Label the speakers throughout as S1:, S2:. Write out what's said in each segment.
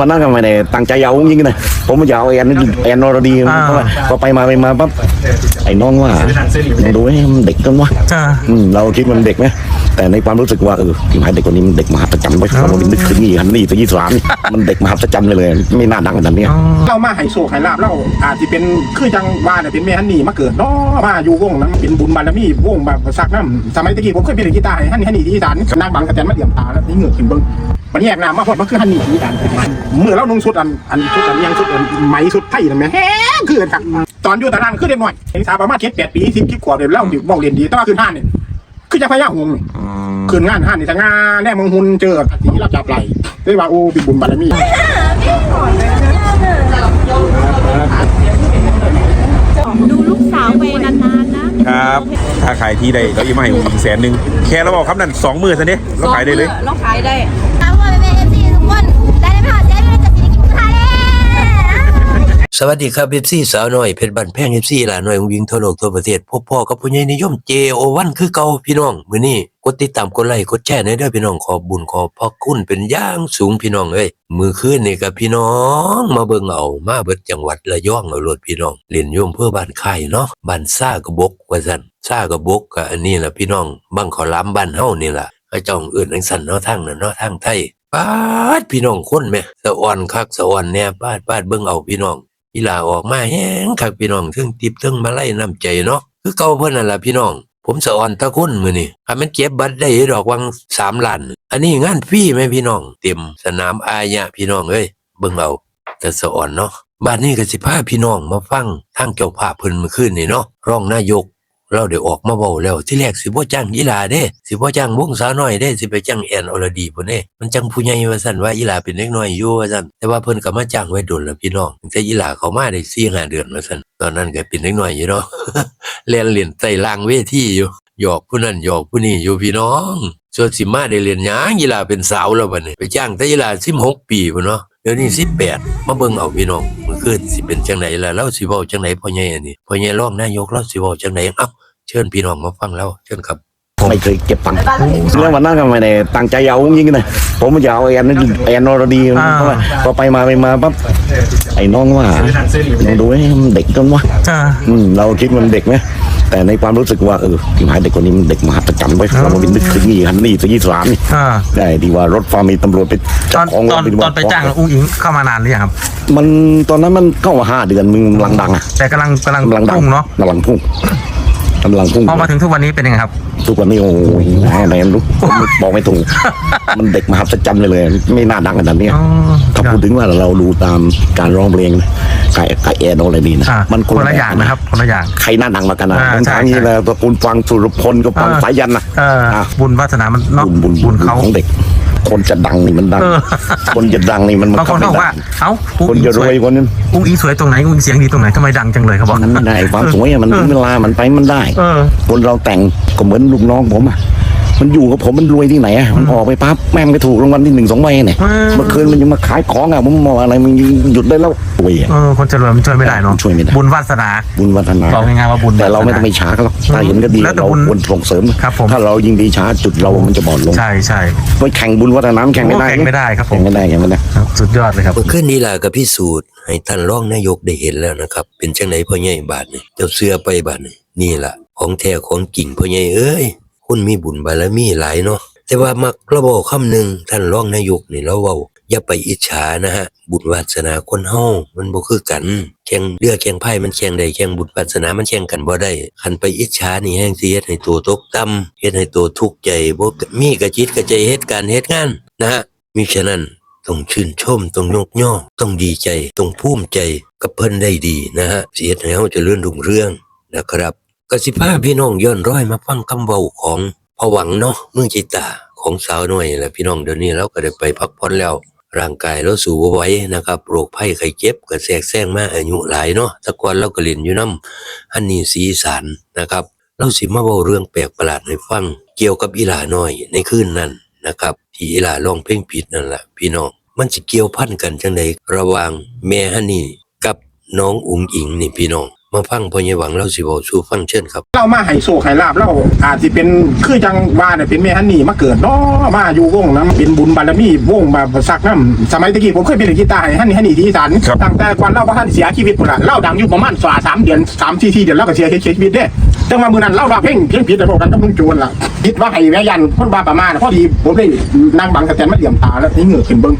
S1: วันนั้นก็ไม่ได้ตั้งใจเอาจริงๆนะผมจะเอาแอนแอนนอรดี
S2: อ่า
S1: เพราะว่าพอไปมาไปมาปั๊บไอ้น้องว่าลองดูให้มันเด็กกันวะ
S2: อ่า
S1: อืมเราคิดมันเด็กไหม แต่ในความรู้สึกว่าเออที่หายเด็กคนนี้มันเด็กมหัศจรรย์ไว้ยเรานึกถึงนี่ฮันนี่ตัวยี่สามมันเด็กมหัศจรรย์เลยเลย ไม่น่าดังขนาดเนี้ย
S2: อ๋อ
S3: เรามาให้โชคให้ลาบเราอาจจะเป็นคือจังว่าเนี่ยเป็นแม่ฮันนี่มาเกิดเนาะมาอยู่วงนั้นเป็นบุญบารมีวงแบบซักน้ำสมัยตะกี้ผมเคยเป็นกีตาร์ให้ฮันนี่ฮันนี่ที่อีสานนางบังกระแตนมาเดี่ยมตาแล้วนี่เหงือกขึ้นเบิ้งมันแยกน้ำมาพอดมันคือฮันนี่ที่อีสานเมื่อเรานุ่งชุดอันอันชุดอันยังชุดอันไหมชุดไทยนั่นไหมแฮ่คือกันครับตอนอยู่ตารางคือเด็กหน่อยสาวประมาณเจ็ดแปดปีสิบขวบเดี๋ยวเล่าบอกเรียนดีแต่ว่าคืนห้าเนี่ย คือจะพยายามหงคืนงานห้านนี่จะงานแน่มึงหุนเจอสีรับจับไหลได้ว่าโอ้เป็นบุญบารมี
S4: ดูลูกสาวไปนานๆนะ
S5: ครับถ้าขายที่ได้เราอีกมาให้ผมอีกแสนหนึ่งแค่เราบอกครับนั่นสองหมื่นซะเนี่ยเราขายได้เลย
S4: เราขายได้
S6: สวัสดีครับเอฟซีสาวน้อยเพชรบันแพงเอฟซีหลานน้อยวิ่งทั่วโลกทั่วประเทศพบพ่อกับผู้ใหญ่นิยม JO1 คือเก่าพี่น้องมื้อนี้กดติดตามกดไลค์กดแชร์ในเด้อพี่น้องขอบุญขอพระคุณเป็นอย่างสูงพี่น้องเอ้ยมือคืนนี่กับพี่น้องมาเบิ่งเอามาเบิดจังหวัดระยองเอาโลดพี่น้องเล่นโยมเพื่อบ้านไข่เนาะบ้านซ่ากระบกว่าซั่นซ่ากระบกก็อันนี้ล่ะพี่น้องบังขอล้ำบ้านเฮานี่ล่ะเขาเจ้าเอื่นจังซั่นเนาะทางนั้นเนาะทางไทยปาดพี่น้องคนแม่สะอ่อนคักสะอ่อนแน่ปาดปาดเบิ่งเอาพี่น้อง อีหลาออกมาแห้งคักพี่น้องทึ่งติบทึ่งมาไล่น้ำใจเนาะคือเก่าเพิ่นนั่นล่ะพี่น้อง ผมสะอ่อนตะคุ้นมือนี่ถ้ามันเก็บบัตรได้ดอกวังสามล้าน อันนี้งานฟรีไหมพี่น้อง เต็มสนามอายะพี่น้องเอ้ยเบิ่งเอาแต่สะอ่อนเนาะบ้านนี้ก็สิพาพี่น้องมาฟังทางเจ้าภาพเพิ่นเมื่อคืนนี่เนาะรองนายก เราได้ออกมาเบาแล้วที่แรกสิบ่จ้างอีลาเด้ สิบ่จ้างวงสาวน้อยเด้ สิไปจ้างแอนอรดีพุ่นเด้มันจังผู้ใหญ่ว่าซั่นว่าอีลาเป็นเล็กน้อยอยู่ว่าซั่นแต่ว่าเพิ่นก็มาจ้างไว้โดนแล้วพี่น้องแต่อีลาเขามาได้4 5เดือนว่าซั่นตอนนั้นก็เป็นเล็กน้อยอยู่เนาะเล่นเล่นใต้ล่างเวทีอยู่ หยอกผู้นั้นหยอกผู้นี้อยู่พี่น้องส่วนสิมาได้เรียนหยังอีหลาเป็นสาวแล้วบัดนี้ไปจ้างแต่อีหลา16ปีพุ่นเนาะเดี๋ยวนี้18มาเบิ่งเอาพี่น้องมันคือสิเป็นจังไดล่ะเราสิเว้าจังไดพ่อใหญ่อันนี้พ่อใหญ่รองนายกเราสิเว้าจังไดเอ้าเชิญพี่น้องมาฟังแล้วเชิญครับ
S1: ไม่เคยเก็บตังค์แล้ววันนั้นก็ไม่ได้ตั้งใจเอาจริงๆนะผมจะเอาแอนแอนนอรดี
S2: อ่า
S1: เพราะว่าพอไปมาไปมาปั๊บไอ้น้องว่าลองดูให้มันเด็กกันวะ
S2: อ่า
S1: อืมเราคิดมันเด็กไหม แต่ในความรู้สึกว่าเออที่หายเด็กคนนี้มันเด็กมหัศจรรย์ไว้ยเรานึกถึงนี่ฮันนี่ตัวยี่สามนี่
S2: อ่า
S1: ได้ที่ว่ารถฟ้ามีตำรวจไป
S2: ต
S1: จั
S2: อบน
S1: ของ
S2: ตอน
S1: เร
S2: ตอนไปจ้างอุ้งอิงเข้ามานานหรือยังครับ
S1: มันตอนนั้นมันเข้ามาห้าเดือนมึงกำลังดังอะ
S2: แต่กำลังกำลัง
S1: กำลังดัง
S2: พุ่งเนาะ
S1: กำลังพุ่ง กำลังพุ่ง
S2: พอมาถึงทุกวันนี้เป็นยังไงครับ
S1: ทุกวันนี้โอ้ยอะไรไม่รู้บอกไม่ถูก มันเด็กมหัศจรรย์เลยเลย ไม่น่าดังขนาดเนี้ย
S2: อ๋อ
S1: ถ้าพูดถึงว่าเราดูตามการร้องเพลงนะไก่ไก่แอนอะไรดีนะ
S2: อ่า
S1: มัน
S2: คนละอย่างนะครับคนละอย่าง
S1: ใครน่าดังมากันนะ
S2: อ่า
S1: บาง
S2: ใช่
S1: ครั้งนี่
S2: ใช่
S1: นะตระกูลฟังสุรพลก็ฟัง
S2: อ่า
S1: สายันนะ
S2: เออ
S1: อะ
S2: บุญวาสนามันเนาะ
S1: บุญบุญ
S2: บุญเขา
S1: ของเด็ก คนจะดังนี่มันดัง
S2: เออ
S1: คนจะดังนี่มัน
S2: บางคน
S1: ไม่
S2: บอก
S1: ได้
S2: ว่า เอ้าอุ้ง
S1: คน
S2: อิง
S1: จะ
S2: ส
S1: ร
S2: ว
S1: วยยคนนั้น
S2: อุ้งอิงสวยตรงไหนอุ้งอิงเสียงดีตรงไหนทำไมดังจังเลยเขาบอก
S1: นั้นไม่ได้ความสวยอะมันถึงเวลามันไปมันได้
S2: เออ
S1: คนเราแต่งก็เหมือนลูกน้องผมอะ มันอยู่กับผมมันรวยที่ไหนอะมันออกไปปั๊บแม่งไปถูกรางวัลที่หนึ่งสองใบเนี่ย
S2: อืม
S1: เมื่อคืนมันยังมาขายของอะผมมองอะไรมันหยุดได้แล้วรวยอะ
S2: เออคนจะรวยมันช่วยไม่ได้เนาะ
S1: ช่วยไม่ได้
S2: บุญวาสนา
S1: บุญวัฒนา
S2: บอกง่ายๆว่าบุญ
S1: แต่เราไม่
S2: วาสนา
S1: ต้องไปช้าเขาหรอกถ้าเห็นก็ดี
S2: แล้วแต่
S1: เรา
S2: บุญ
S1: ควรส่งเสริม
S2: ครับผม
S1: ถ้าเรายิงดีช้าจุดเรามันจะบอดลง
S2: ใช่ใช่
S1: ไปแข่งบุญวัฒนามนแข่งไม่ได้
S2: โอ้แข่งไม่ได้ครับผม
S1: แข่งไม่ได้แข่งไม่ได้
S2: ครับสุดยอดเลยครับ
S6: เมื่อคืนนี้ล่ะก็พิสูจน์ให้ท่านรองนายกได้เห็นแล้วนะครับ เป็นจังไดพ่อใหญ่บาดนี่เจ้าเสื้อไปบาดนี่นี่ล่ะของแท้ของจริงพ่อใหญ่เอ้ย คุณมีบุญบารมีหลายเนาะแต่ว่ามักระบอกคำหนึ่งท่านรองนายกนี่เราเว้าอย่าไปอิจฉานะฮะ บุญวาสนาคนเฮามันบ่คือกัน แข่งเรือแข่งไพ่มันแข่งได้แข่งบุญวาสนามันแข่งกันบ่ได้คันไปอิจฉานี่แห่งสิเฮ็ดให้ตัวตกต่ำเฮ็ดให้ตัวทุกข์ใจบ่มีกระจิตกระใจเฮ็ดการเฮ็ดงานนะฮะมิฉะนั้นต้องชื่นชมต้องยกย่องต้องดีใจต้องภูมิใจกับเพิ่นได้ดีนะฮะเสียให้เฮาเจะเลื่อนรุ่งเรื่องนะครับ กสิพาพี่น้องย้อนร้อยมาฟังคำเว้าของพอหวังเนาะเมืองจิตาของสาวน้อยแหละพี่น้องเดี๋ยวนี้เราก็ได้ไปพักผ่อนแล้ว ร่างกายเราสู่ไหวนะครับโรคภัยไข้เจ็บก็แทรกแซงมาอายุหลายเนาะต่ก่อนเราก็เล่นอยู่นํอันนี้สีสานนะครับเราสิมาเว้าเรื่องแปลกประหลาดให้ฟัง เกี่ยวกับอีหลาน้อยในคืนนั้นนะครับที่อีหลาร้องเพลงผิดนั่นแหละพี่น้องมันจะเกี่ยวพันกันจังไดระหว่างแม่ฮันนี่กับน้องอุ๋งอิงนี่พี่น้อง มาฟังพ่อใหญ่หวังเล่าสิเว้าสู่ฟังเชิญครับ
S3: เล่ามาให้โชคให้ลาบเล่าอาจสิเป็นคือจังว่าเนี่ยเป็นแม่ฮันนี่มาเกิดเนาะมาอยู่วงน้ำเป็นบุญบารมีวงแบบสักน้ำสมัยตะกี้ผมเคยเป็นเล่นกีตาร์ให้ฮันนี่ฮันนี่ที่อีสาน
S5: ครับ
S3: ตั้งแต่ก่อนเล่าว่าท่านเสียชีวิตพุ่นละเล่าดังอยู่ประมาณสาสามเดือนสามสี่ที่เดือนแล้วก็เสียชีวิตเด้จังว่ามือนั้นเล่าว่าเพ่งเพ่งผิดแต่บอกกันก็มึงโจรล่ะคิดว่าให้แม่ยันคนบาประมาณพอดีผมได้นั่งบังกระแตนมาเหลี่ยมตาแล้วนี่เหงื่อขึ้นเบิ้ง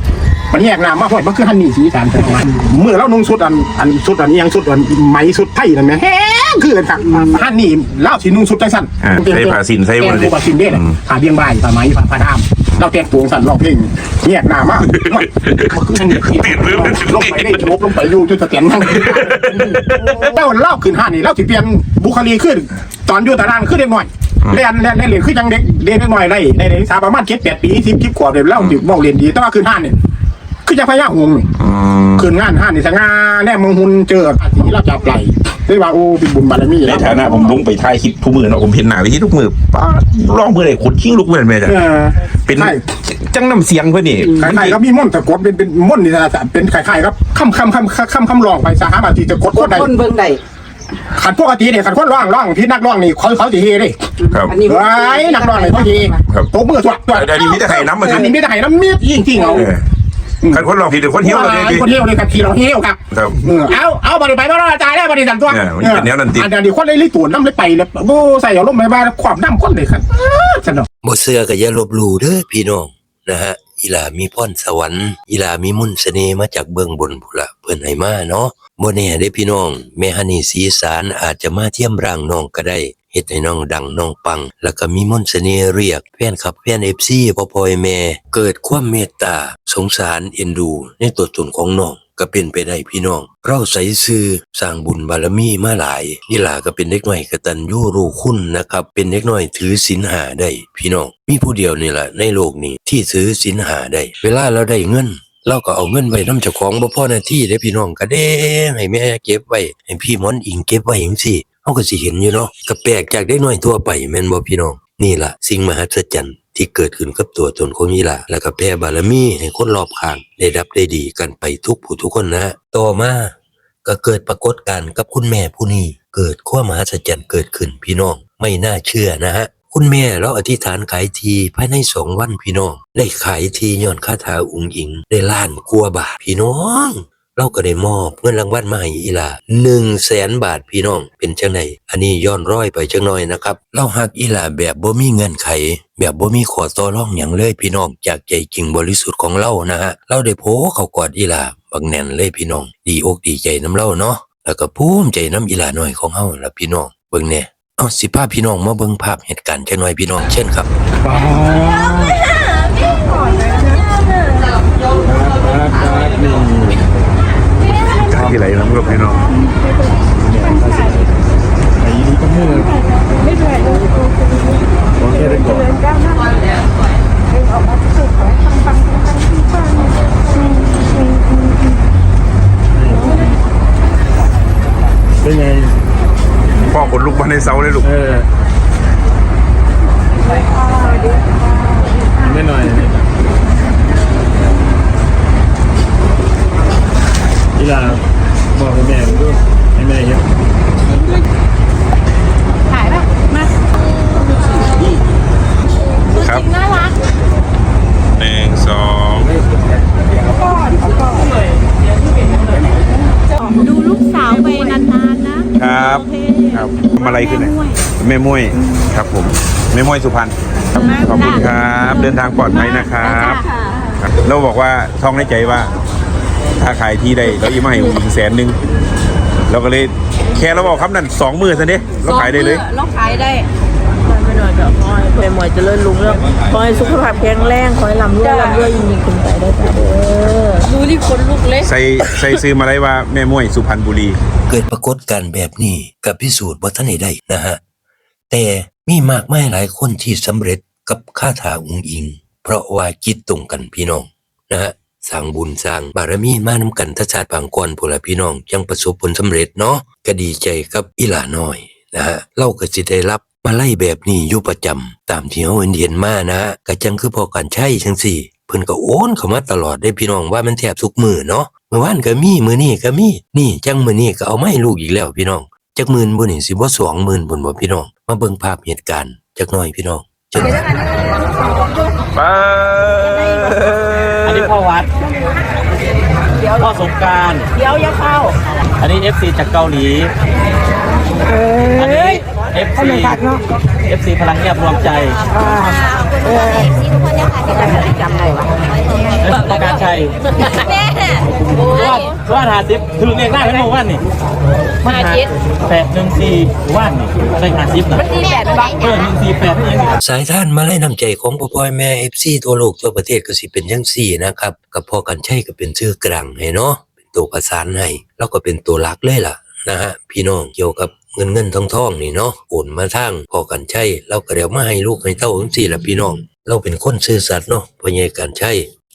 S3: มันแยกน้ำมาพอดมันคือฮันนี่สีอีสานแต่ว่าเมื่อเรานุ่งสุดอันอันสุดอันนี้ยังสุดอันไหมสุดไทยนั่นไหมแห้งคือกันครับฮันนี่เล่าสีนุ่งสุดจังสั้น
S5: อ่าใส่ผ้าสิ้นใส่หมดเลย
S3: แกงผ้าสิ้นเด้น่ะขาเบียงใบายผ้าไหมผ้าผ้าดามเราแต่งตัวสั่นร้องเพลงแยกน้ำมามันคือฮันนี่ลงไปได้ลบลงไปอยู่จนสแกนทั้งเล่าเล่าขึ้นห้านี่เล่าสิเปลี่ยนบุคลีขึ้น ตอนอยู่ตารางขึ้นเล็กหน่อยเรียนเรียนเรียนเรียนขึ้นยังเด็กเด็กหน่อยได้ในในสาประมาณเจ็ดแปดปีสิบสิบขวบเดี๋ยวเล่าสิบอกเรียนดีแต่ว่าขึ้นห้าเนี่ย คือจะพยายามงงนี่ขึ้นงานห้านี่สง่าแน่มึงหุ่นเจออาทิเราจับไหลได้ว่าโอ้เป็นบุญบารมี
S5: ในฐานะผมลงไปถ่ายคลิปทุกมือเนาะผมเห็นหน้าไปที่ทุกมือป้าร้องเพื่ออะไรขนชิงลุกเพื่อนแม่จ้ะ
S3: เออ
S5: เป็น
S3: ใช่
S5: จังน้ำเสียงเพื่อนนี่
S3: คล้ายๆครับมีม่อนตะกดเป็นเป็นม่อนนี่นะเป็นคล้ายๆครับคำคำคำคำคำร้องไปสหบาทีจะกดกดได้
S7: คนเบิ่งได้
S3: ขันปกติเนี่ยขันคนร้องร้องพี่นักร้องนี่เขาเขาจะเฮเลย
S5: ครับ
S7: อันนี้
S3: ไอ้นักร้องนี่เขาเฮ
S5: ครับ
S3: ตบมือสวดสวด
S5: อันนี้มีแต่ไข่น้ำมาสิ
S3: อันนี้มีแต่ไข่น้ำมีดจริงๆเอา
S5: เออ คันคนลองผิดหรือคนเหี้ยวกันเลย
S3: ไอ้
S5: ดิ
S3: คนเฮวเลยครับทีเราเฮวครับ
S5: ครับ
S3: เออเอาเอาบริไปบ่รอจ่ายแล้วบริสันตัว
S5: เออมันเป็นแนวนั้นติ
S3: อันนี้คนเลยรีตูนน้ำเลยไปเลยโอ้ใส่เอาลมไปบ้านความน้ำคนเลยครับสนุก
S6: บ่เชื่อก็อย่าลบหลู่เด้อพี่น้องนะฮะอีหลามีพรสวรรค์อีหลามีมนต์เสน่ห์มาจากเบื้องบนพุ่นละเพิ่นให้มาเนาะบ่แน่เด้พี่น้องแม่ฮันนี่สีสารอาจจะมาเทียมร่างน้องก็ได้ เฮ็ดให้น้องดังน้องปัง แล้วก็มีมนต์เสน่ห์เรียกแฟนคลับแฟน FC พ่อพ่อแม่ เกิดความเมตตา สงสารเอ็นดู ในตัวตนของน้องก็เป็นไปได้พี่น้อง เราใส่ซื่อสร้างบุญบารมีมาหลาย นี่ล่ะก็เป็นเด็กน้อยกตัญญูรู้คุณนะครับ เป็นเด็กน้อยถือศีลหาได้ พี่น้อง มีผู้เดียวนี่แหละในโลกนี้ที่ถือศีลหาได้ เวลาเราได้เงินเราก็เอาเงินไว้น้ำเจ้าของบ่พ่อหน้าที่เด้พี่น้องก็เด้ให้แม่เก็บไว้ให้พี่มอนอิงเก็บไว้จังซี่ เฮาก็สิเห็นอยู่เนาะก็แปลกจากเด็กน้อยทั่วไปแม่นบ่พี่น้อง นี่ล่ะสิ่งมหัศจรรย์ที่เกิดขึ้นกับตัวตนของยีลาแล้วก็แผ่บารมีให้คนรอบข้างได้รับได้ดีกันไปทุกผู้ทุกคนนะฮะต่อมาก็เกิดปรากฏการณ์กับคุณแม่ผู้นี้เกิดความมหัศจรรย์เกิดขึ้นพี่น้องไม่น่าเชื่อนะฮะคุณแม่เราอธิษฐานขายทีภายในสองวันพี่น้อง ได้ขายทีย้อนคาถาอุงอิง ได้ล้านกลัวบาทพี่น้อง เราก็ได้มอบเงินรางวัลมาให้อีลาหนึ่งแสนบาทพี่น้องเป็นจังไดอันนี้ย้อนร้อยไปจังหน่อยนะครับเราหักอีลาแบบบ่มีเงื่อนไข แบบบ่มีขอต่อรองอย่างเลยพี่น้องจากใจจริงบริสุทธิ์ของเรานะฮะเราได้โพเขากอดอีลาบักแน่นเลยพี่น้อง ดีอกดีใจน้ำเล่าเนาะแล้วก็ภูมิใจน้ำอีลาหน่อยของเฮาละพี่น้องเบิ่งแน่เอาสิภาพพี่น้องมาเบิ่งภาพเหตุการณ์จังหน่อยพี่น้องเช่นครับ
S5: ที่ไหนน้ำรบพี่น้อง
S2: เป็นไง
S5: พ่อขนลุกมาในเสาเลยลูก
S2: เออไม่หน่อยอีหลา บอกให้แม่ดูให้แม่เห็น
S4: ถ่ายแบบมา
S5: ครับ
S4: น่ารัก
S5: หนึ่งสอง
S4: ดูลูกสาวไปนานๆนะครับโอเค
S5: ครับทำอะไรขึ้นเนี่ยแม่มุ้ยครับผมแม่มุ้ยสุพรรณครับขอบคุณครับ เดินทางปลอดภัยนะครับครับเราบอกว่าท่องในใจว่า ถ้าขายที่ได้เราอีมาให้อีกแสนหนึ่งเราก็เลยแค่เราบอกคำนั้นสองหมือซะเนี่ยเราขายได้เลย
S7: เราขายได้
S8: ไม่หน่อยก็ขอให้เป็นหมวยเจริญรุ่งเรืองขอให้สุขภาพแข็งแรงขอให้ลำรวยลำรวยยิ่งๆขึ้นไปได้จ้าเด้อ
S7: ดูที่คนลุกเล็ก
S5: ใส่ใส่ซื้อมาได้ว่าแม่มุ้ยสุพรรณบุรี
S6: เกิดปรากฏการณ์แบบนี้กับพิสูจน์ว่าท่านได้นะฮะแต่มีมากมายหลายคนที่สำเร็จกับคาถาอุงอิง เพราะว่าจิตตรงกันพี่น้องนะฮะ สร้างบุญสร้างบารมีมานำกันทชาติบางก่อนพวกละพี่น้องยังประสบผลสำเร็จเนาะก็ดีใจกับอีหลาน้อยนะฮะเราก็จะได้รับมาไล่แบบนี้อยู่ประจำตามที่เฮาเห็นเห็นมานะฮะก็จังคือพอการใช้จังสี่เพิ่นก็โอนเข้ามาตลอดได้พี่น้องว่ามันแทบทุกมือเนาะเมื่อวานก็มีมื้อนี้ก็มีนี่จังมื้อนี้ก็เอามาให้ลูกอีกแล้วพี่น้องจักหมื่นบ่นี่สิบ่สองหมื่นพุ่นบ่พี่น้อง มาเบิ่งภาพเหตุการณ์จักหน่อยพี่น้องเชิญ
S5: ไป
S2: อันนี้ พ่อวัดพ่อสงกราร
S8: เดี๋ยวอย่าเข้า
S2: อันนี้ FC จากเกาหลีอันนี้ FC FC พลังเงียบรวมใจ
S9: เออซีทุกคนเนี่ยค่ะที่จะจำได้ว่า
S2: ต้องการชัย
S9: แม่
S2: ว่าว่าหาซิปคือเรียกได้ไหมหมู่บ้านนี่
S8: มาจิต
S2: แปดหนึ่งสี่ว่านนี่ได้หาซิปนะ
S9: ที่แปดบัก
S2: เออหนึ่งสี่แปดนี่ยังนี่
S6: สายท่านมาไล่น้ำใจของพ่อพ่อแม่ FC ทั่วโลกทั่วประเทศก็สิเป็นจังซี่นะครับกับพ่อกันใช้ก็เป็นชื่อกลางให้เนาะเป็น ตัวประสานให้แล้วก็เป็นตัวหลักเลยล่ะนะฮะพี่น้องเกี่ยวกับเงินเงินทองทองนี่เนาะโอนมาทางพ่อกันใช้เราก็เดี๋ยวมาให้ลูกให้เต้าจังซี่ละพี่น้อง เราเป็นคนซื่อสัตย์เนาะพอใหญ่กันใช้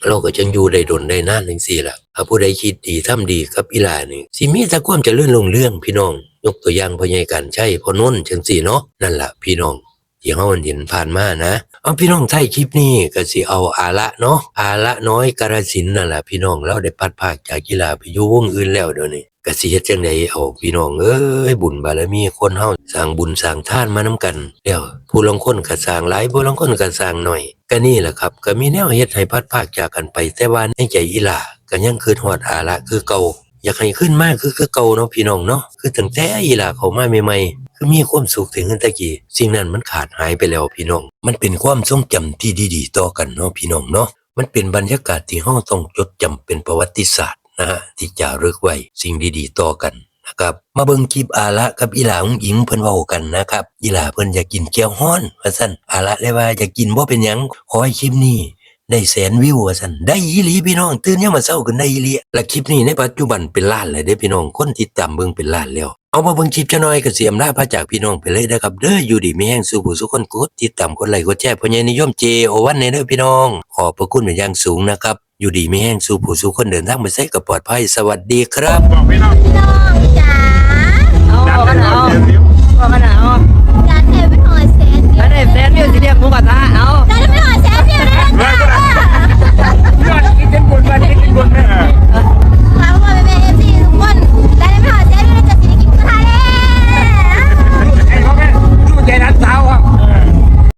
S6: เราก็จังอยู่ได้ดนได้นานจังซี่ละถ้าผู้ใดคิดดีทำดีกับอีหลานี่สิมีต่ความเจริญรุ่งเรื่องพี่น้อง ยกตัวอย่างพอใหญ่กันใช้พอนุ่นจังซี่เนาะนั่นละพี่น้อง ที่เฮาเห็นผ่านมานะ เอาพี่น้องไทยคลิปนี้ก็สิเอาอาละเนาะอาละน้อยกาฬสินธุ์นั่นแหละพี่น้องเราได้พัดภาคจากกีฬาไปอยู่วงอื่นแล้วเดี๋ยวนี้ก็สิเฮ็ดจังไดเอาพี่น้องเอ้ยบุญบารมีคนเฮาสร้างบุญสร้างทานมานํกันแล้วผู้ลางคนก็สร้างหลายผู้ลางคนก็สร้างน้อยก็นี่แหละครับ ก็มีแนวเฮ็ดให้พัดภาคจากกันไปแต่ว่าในใจอีหลาก็ยังคืนฮอดอาละคือเก่า อยากให้ขึ้นมากคือคือเก่าเนาะพี่น้องเนาะคือตั้งแต่อีหลาเขามาใหม่ๆคือมีความสุขถึงขึ้นตะกี้สิ่งนั้นมันขาดหายไปแล้วพี่น้อง มันเป็นความทรงจำที่ดีๆ ต่อกันเนาะพี่น้องเนาะมันเป็นบรรยากาศที่ห้องต้องจดจำเป็นประวัติศาสตร์นะฮะที่จะรึกไว้สิ่งดีๆ ต่อกันนะครับมาเบิ่งคลิปอาละกับอีหลาองหญิงเพิ่นเว้ากันนะครับอีหลาเพิ่นอยากกินแก้วฮ้อนว่าซั่นอาละเลยว่าอยากกินบ่เป็นหยังขอให้คลิปนี้ ได้แสนวิวว่สันได้ยีรีพี่น้องตื่นยังมาเศร้ากันได้ยีรีและคลิปนี้ในปัจจุบันเป็นล้านเลยเด้พี่น้องคนติดตามเบิ่งเป็นล้านแล้วเอามาเบิ่งคลิปจะน้อยก็เสียมล่าพระจากพี่น้องไปเลยนะครับเด้ออยู่ดีไม่แห้งสู่ผู้สุคนกดติดตามคนไลค์กดแชร์พญานิยมเจโอวันในเด้อพี่น้อง ขอบพระคุณเป็นอย่างสูงนะครับอยู่ดีไม่แห้งสู่ผู้สุคนเดินทางไปใช้กับปลอดภัยสวัสดีครับ
S3: พี่น้องจ๋าเอาเอากันเอาเอากั
S9: นเอากา
S3: รแทนเป็นหอยแสนเด้แสนวิ
S8: วสิเรียกหมูกระทะเอา